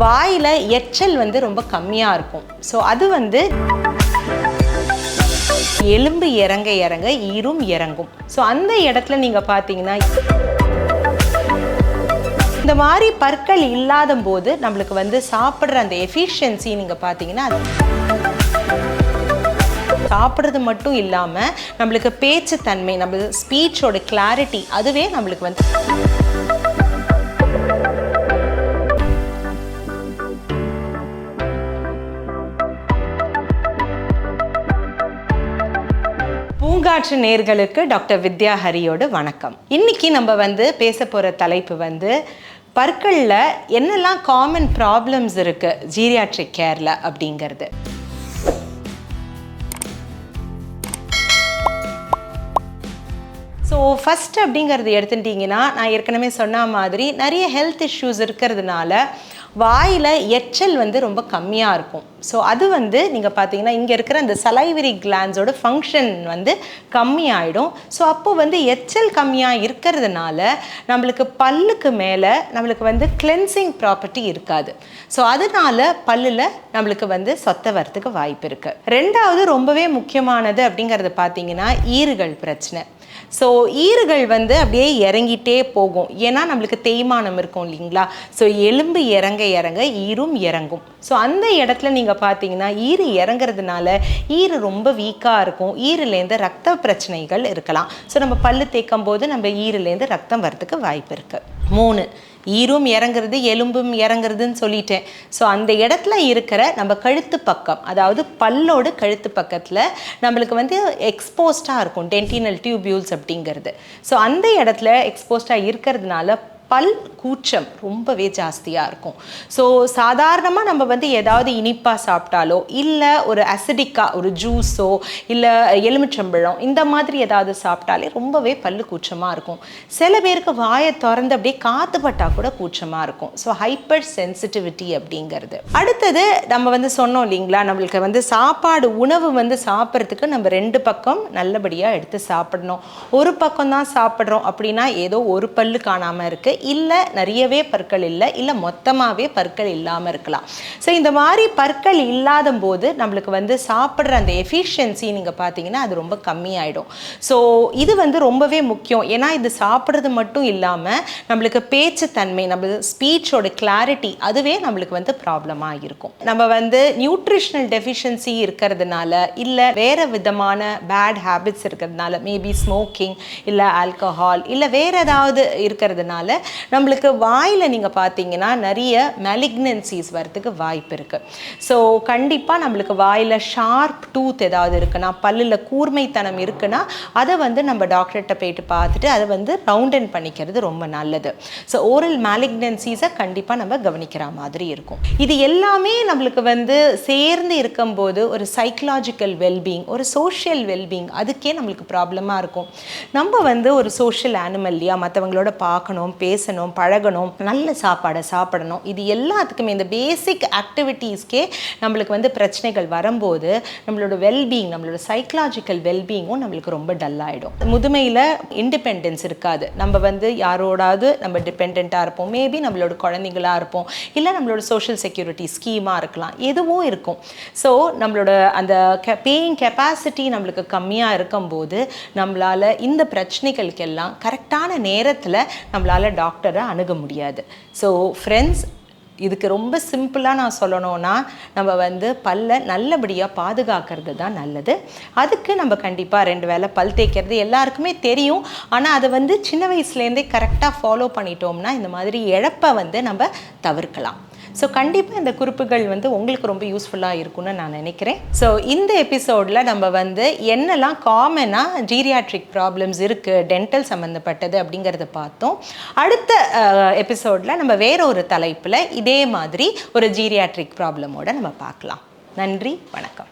வாயில் எச்சல் வந்து ரொம்ப கம்மியாக இருக்கும். ஸோ அது வந்து எலும்பு இறங்க இறங்க ஈரும் இறங்கும். ஸோ அந்த இடத்துல நீங்கள் பார்த்தீங்கன்னா இந்த மாதிரி பற்கள் இல்லாத போது நம்மளுக்கு வந்து சாப்பிட்ற அந்த எஃபிஷியன்சி நீங்கள் பார்த்தீங்கன்னா அது சாப்பிட்றது மட்டும் இல்லாமல் நம்மளுக்கு பேச்சு தன்மை நம்மளுக்கு ஸ்பீச்சோட கிளாரிட்டி அதுவே நம்மளுக்கு வந்து பூங்காற்று நேர்களுக்கு டாக்டர் வித்யா ஹரியோட வணக்கம். இன்னைக்கு நம்ம வந்து பேச போகிற தலைப்பு வந்து பற்களில் என்னெல்லாம் காமன் ப்ராப்ளம்ஸ் இருக்குது ஜீரியாட்ரிக் கேரில் அப்படிங்கிறது. ஃபஸ்ட் அப்படிங்கிறது எடுத்துட்டிங்கன்னா நான் ஏற்கனவே சொன்ன மாதிரி நிறைய ஹெல்த் இஷ்யூஸ் இருக்கிறதுனால வாயில் எச்சல் வந்து ரொம்ப கம்மியாக இருக்கும். ஸோ அது வந்து நீங்கள் பார்த்தீங்கன்னா இங்கே இருக்கிற அந்த சலைவரி கிளான்ஸோட ஃபங்க்ஷன் வந்து கம்மியாயிடும். ஸோ அப்போது வந்து எச்சல் கம்மியாக இருக்கிறதுனால நம்மளுக்கு பல்லுக்கு மேலே நம்மளுக்கு வந்து கிளென்சிங் ப்ராப்பர்ட்டி இருக்காது. ஸோ அதனால பல்லில் நம்மளுக்கு வந்து சொத்த வரத்துக்கு வாய்ப்பு இருக்குது ரெண்டாவது ரொம்பவே முக்கியமானது அப்படிங்கிறது பார்த்தீங்கன்னா ஈறுகள் பிரச்சனை. ஸோ ஈறுகள் வந்து அப்படியே இறங்கிட்டே போகும். ஏன்னா நம்மளுக்கு தேய்மானம் இருக்கும் இல்லைங்களா? ஸோ எலும்பு இறங்க இறங்க ஈரும் இறங்கும். ஸோ அந்த இடத்துல நீங்கள் பார்த்தீங்கன்னா ஈறு இறங்குறதுனால ஈறு ரொம்ப வீக்காக இருக்கும். ஈருலேருந்து ரத்த பிரச்சனைகள் இருக்கலாம். ஸோ நம்ம பல்லு தேய்க்கும் போது நம்ம ஈருலேருந்து ரத்தம் வரதுக்கு வாய்ப்பு இருக்குது மூணு ஈரும் இறங்குறது எலும்பும் இறங்குறதுன்னு சொல்லிட்டேன். ஸோ அந்த இடத்துல இருக்கிற நம்ம கழுத்து பக்கம் அதாவது பல்லோடு கழுத்து பக்கத்தில் நம்மளுக்கு வந்து எக்ஸ்போஸ்டாக இருக்கும் டென்டினல் டியூபியூல்ஸ் அப்படிங்கிறது. ஸோ அந்த இடத்துல எக்ஸ்போஸ்டாக இருக்கிறதுனால பல் கூச்சம் ரொம்பவே ஜாஸ்தியாக இருக்கும். ஸோ சாதாரணமாக நம்ம வந்து ஏதாவது இனிப்பாக சாப்பிட்டாலோ இல்லை ஒரு அசிடிக்காக ஒரு ஜூஸோ இல்லை எலுமிச்சம்பழம் இந்த மாதிரி ஏதாவது சாப்பிட்டாலே ரொம்பவே பல்லு கூச்சமாக இருக்கும். சில பேருக்கு வாயை திறந்து அப்படியே காற்று கூட கூச்சமாக இருக்கும். ஸோ ஹைப்பர் சென்சிட்டிவிட்டி அப்படிங்கிறது. அடுத்தது நம்ம வந்து சொன்னோம் இல்லைங்களா நம்மளுக்கு வந்து சாப்பாடு உணவு வந்து சாப்பிட்றதுக்கு நம்ம ரெண்டு பக்கம் நல்லபடியாக எடுத்து சாப்பிடணும். ஒரு பக்கம் தான் சாப்பிட்றோம் அப்படின்னா ஏதோ ஒரு பல்லு காணாமல் இருக்குது இல்லை நிறையவே பற்கள் இல்லை இல்லை மொத்தமாகவே பற்கள் இல்லாமல் இருக்கலாம். ஸோ இந்த மாதிரி பற்கள் இல்லாத போது நம்மளுக்கு வந்து சாப்பிட்ற அந்த எஃபிஷியன்சி நீங்கள் பார்த்தீங்கன்னா அது ரொம்ப கம்மியாயிடும். ஸோ இது வந்து ரொம்பவே முக்கியம். ஏன்னா இது சாப்பிட்றது மட்டும் இல்லாமல் நம்மளுக்கு பேச்சு தன்மை நம்ம ஸ்பீச்சோட கிளாரிட்டி அதுவே நம்மளுக்கு வந்து ப்ராப்ளமாக இருக்கும் நம்ம வந்து நியூட்ரிஷனல் டெஃபிஷியன்சி இருக்கிறதுனால இல்லை வேறு விதமான பேட் ஹேபிட்ஸ் இருக்கிறதுனால மேபி ஸ்மோக்கிங் இல்லை ஆல்கஹால் இல்லை வேறு ஏதாவது இருக்கிறதுனால நம்மளுக்கு வாயில் நீங்கள் பார்த்தீங்கன்னா நிறைய மெலிக்னன்சிஸ் வரதுக்கு வாய்ப்பு இருக்குது ஸோ கண்டிப்பாக நம்மளுக்கு வாயில் ஷார்ப் டூத் ஏதாவது இருக்குன்னா பல்லில் கூர்மைத்தனம் இருக்குன்னா அதை வந்து நம்ம டாக்டர்கிட்ட போயிட்டு பார்த்துட்டு அதை வந்து ரவுண்டன் பண்ணிக்கிறது ரொம்ப நல்லது. ஸோ ஓரல் மேலிக்னன்சிஸை கண்டிப்பாக நம்ம கவனிக்கிற மாதிரி இருக்கும். இது எல்லாமே நம்மளுக்கு வந்து சேர்ந்து இருக்கும்போது ஒரு சைக்கலாஜிக்கல் வெல்பீங் ஒரு சோஷியல் வெல்பீங் அதுக்கே நம்மளுக்கு ப்ராப்ளமாக இருக்கும். நம்ம வந்து ஒரு சோஷியல் ஆனிமல் இல்லையா மற்றவங்களோட பார்க்கணும் பேசணும் பழகணும் நல்ல சாப்பாடை சாப்பிடணும். இது எல்லாத்துக்குமே இந்த பேசிக் ஆக்டிவிட்டீஸ்க்கே நம்மளுக்கு வந்து பிரச்சனைகள் வரும்போது நம்மளோட வெல்பீங் நம்மளோட சைக்கலாஜிக்கல் வெல்பீங்கும் நம்மளுக்கு ரொம்ப டல்லாகிடும் முதுமையில் இண்டிபெண்டன்ஸ் இருக்காது. நம்ம வந்து யாரோடாவது நம்ம டிபெண்ட்டாக இருப்போம். மேபி நம்மளோட குழந்தைங்களாக இருப்போம். இல்லை நம்மளோட சோஷியல் செக்யூரிட்டி ஸ்கீமாக இருக்கலாம். எதுவும் இருக்கும். ஸோ நம்மளோட அந்த கெ பேயிங் கெப்பாசிட்டி நம்மளுக்கு கம்மியாக இருக்கும்போது நம்மளால் இந்த பிரச்சனைகளுக்கெல்லாம் கரெக்டான நேரத்தில் நம்மளால் டாக்டரை அணுக முடியாது. ஸோ ஃப்ரெண்ட்ஸ் இதுக்கு ரொம்ப சிம்பிளாக நான் சொல்லணும்னா நம்ம வந்து பல்லை நல்லபடியாக பாதுகாக்கிறது தான் நல்லது. அதுக்கு நம்ம கண்டிப்பாக ரெண்டு வேளை பல் தேய்க்கிறது எல்லாருக்குமே தெரியும். ஆனால் அதை வந்து சின்ன வயசுலேருந்தே கரெக்டாக ஃபாலோ பண்ணிட்டோம்னா இந்த மாதிரி இழப்பை வந்து நம்ம தவிர்க்கலாம். ஸோ கண்டிப்பாக இந்த குறிப்புகள் வந்து உங்களுக்கு ரொம்ப யூஸ்ஃபுல்லாக இருக்கும்னு நான் நினைக்கிறேன். ஸோ இந்த எபிசோடில் நம்ம வந்து என்னெல்லாம் காமனாக ஜீரியாட்ரிக் ப்ராப்ளம்ஸ் இருக்குது டென்டல் சம்மந்தப்பட்டது அப்படிங்கிறத பார்த்தோம். அடுத்த எபிசோடில் நம்ம வேற ஒரு தலைப்பில் இதே மாதிரி ஒரு ஜீரியாட்ரிக் ப்ராப்ளமோட நம்ம பார்க்கலாம். நன்றி வணக்கம்.